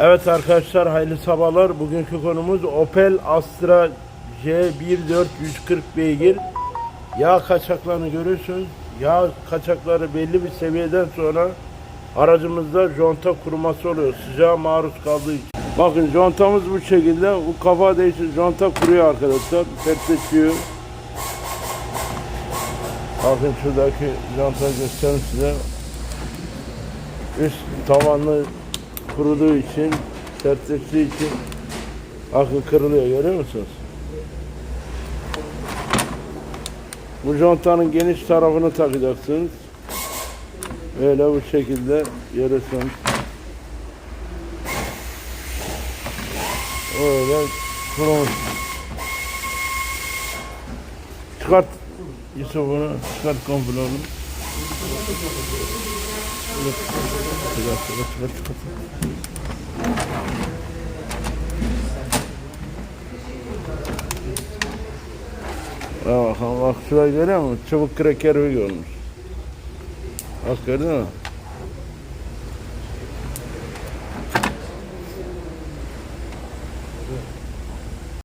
Evet arkadaşlar hayırlı sabahlar. Bugünkü konumuz Opel Astra J14 140 beygir. Yağ kaçaklarını görüyorsunuz. Yağ kaçakları belli bir seviyeden sonra aracımızda conta kuruması oluyor. Sıcağa maruz kaldığı için. Bakın contamız bu şekilde. Bu kafa değişir. Conta kuruyor arkadaşlar. Sertleşiyor. Bakın şuradaki contayı göstereyim size. Üst tavanlı kuruduğu için, sertleştiği için akıl kırılıyor görüyor musunuz? Bu contanın geniş tarafını takacaksınız. Böyle bu şekilde görürsünüz. Öyle kurumuş. Çıkart Yusuf bunu, çıkart komple onu. Şurada şurada şurada şurada. Ha bakalım bak şurayı görüyor musun? Çubuk kreker bir görmüş. Bak gördün mü? Evet.